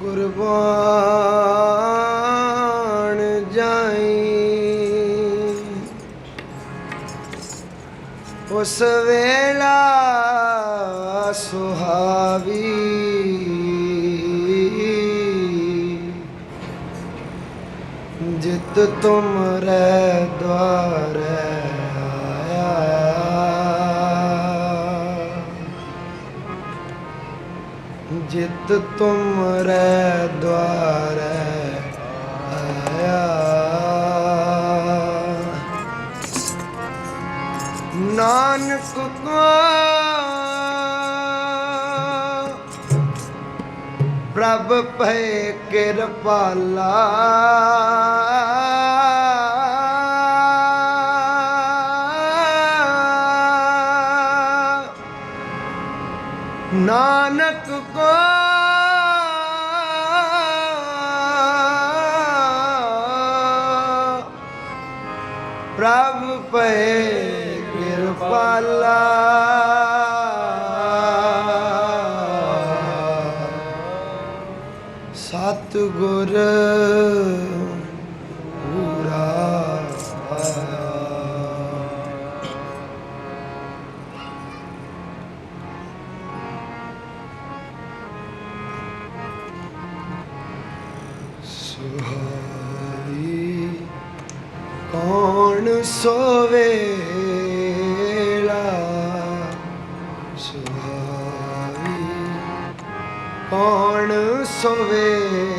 ਕੁਰਬਾਨ ਜਾਈ। ਉਸ ਵੇਲਾ ਸੁਹਾਵੀ ਜਿਤ ਤੁਮਰੇ ਦਵਾਰੇ ਜਿਤ ਤੁਮਰੇ ਦਵਾਰੇ ਆਇਆ। ਨਾਨਕ ਕੋ ਪ੍ਰਭ ਭੈ ਕਿਰਪਾਲਾ ਨਾਨਕ ਪ੍ਰਭ ਪਏ ਕਿਰਪਾਲਾ। ਸਤ ਗੁਰ ਪੂਰਾ ਆਇਆ ਸੁਹਾਈ ਕੌਣ ਸੋਵੇਲਾ ਸੁਹਾਈ ਕੌਣ ਸੋਵੇਲਾ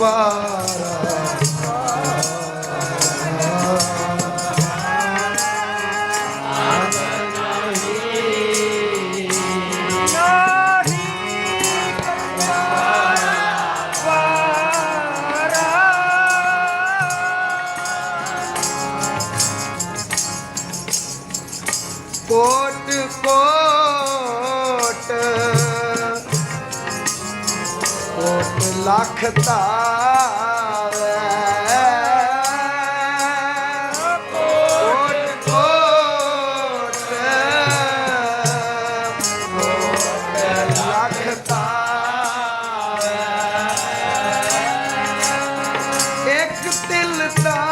পায় 나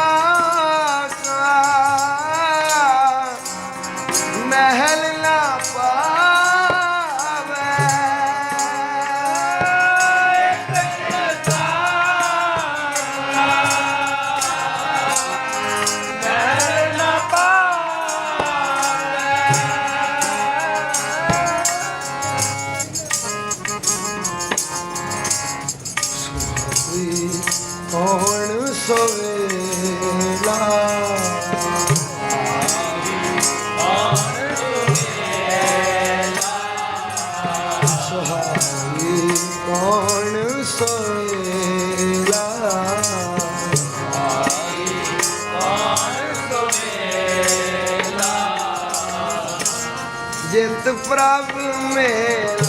ਪ੍ਰਭ ਮੇਲਾ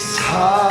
사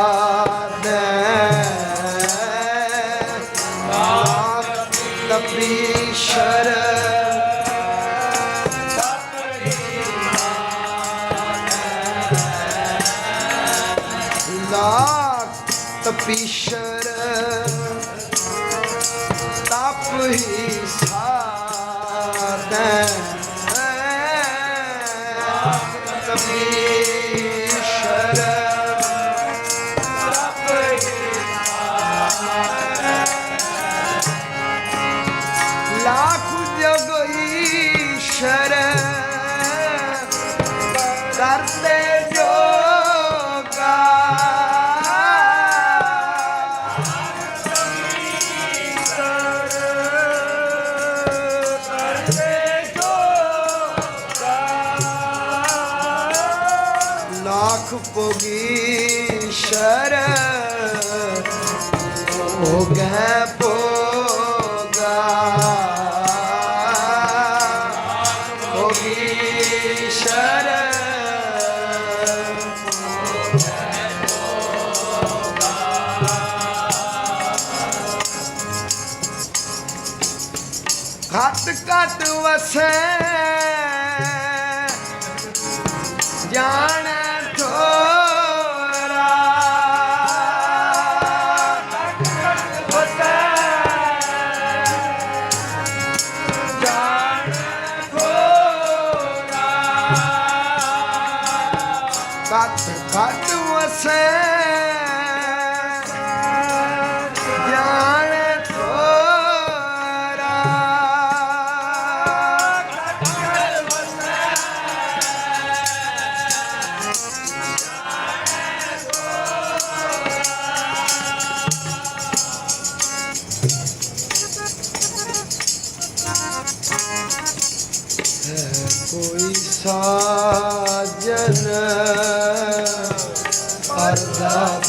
ਵਸੈ। ਜਾਣ ਕੋਈ ਸਾਜਨ ਅਰਦਾ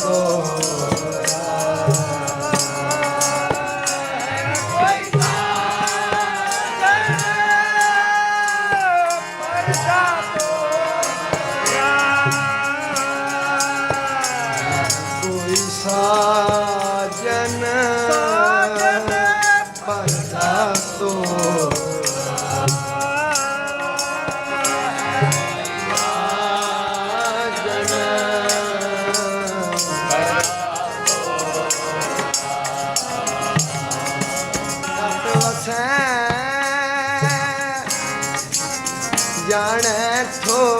ਜਾਣੈ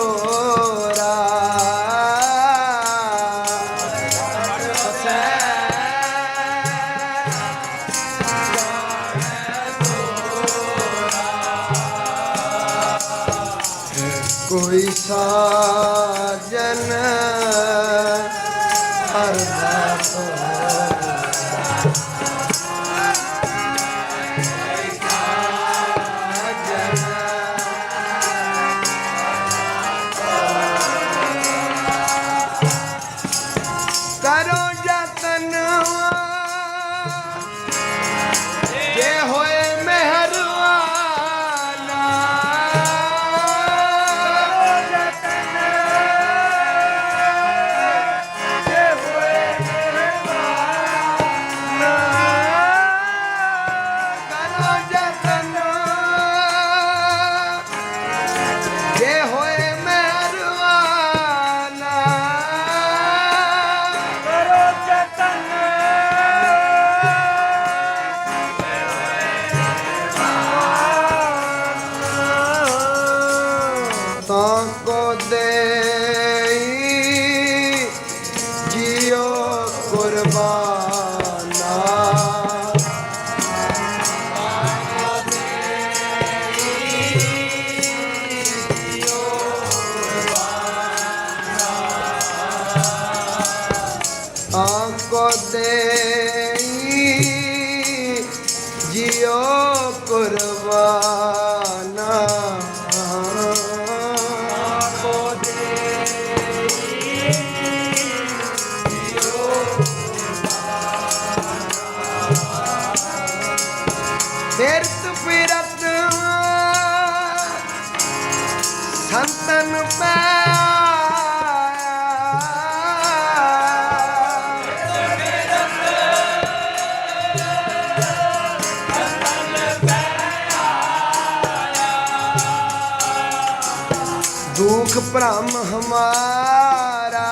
ਦੁਖ ਭ੍ਰਮ ਹਮਾਰਾ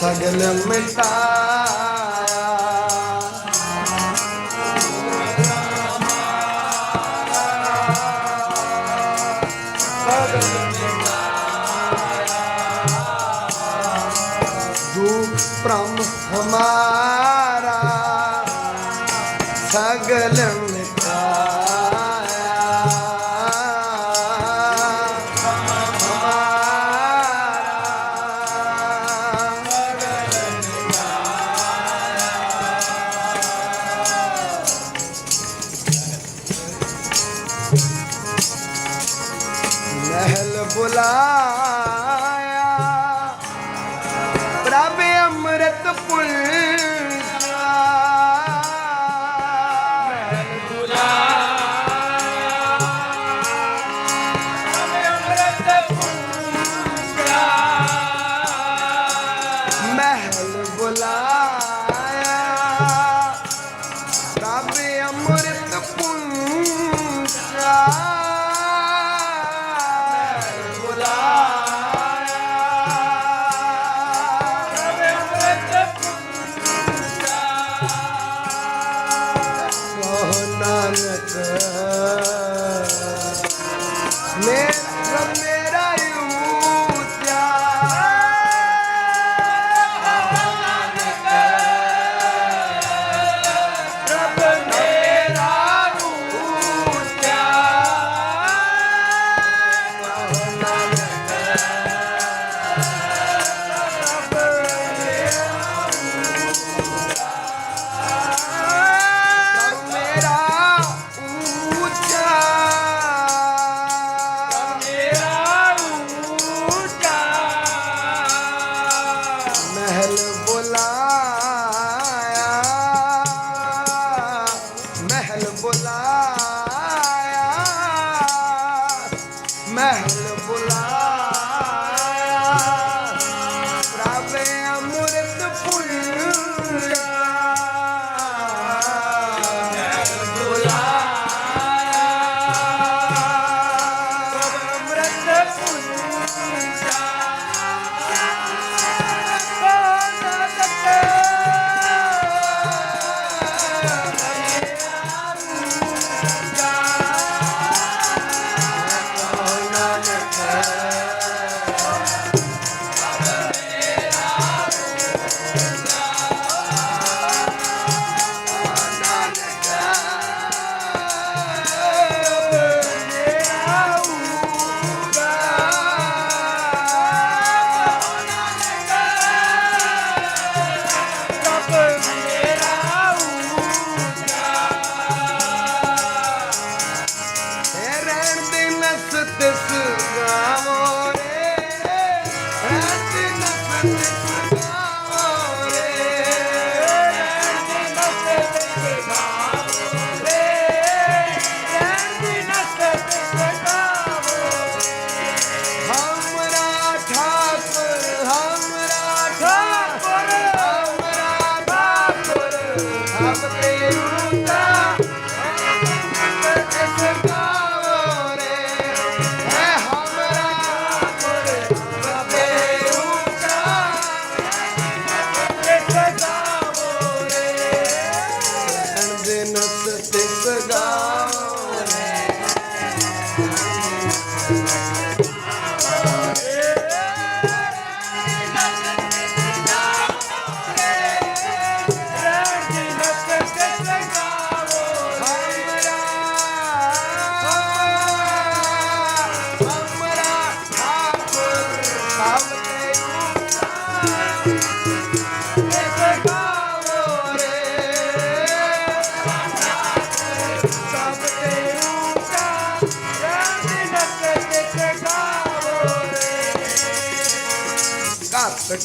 ਸਗਲ ਮਿਟਾਇਆ Bye.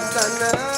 तन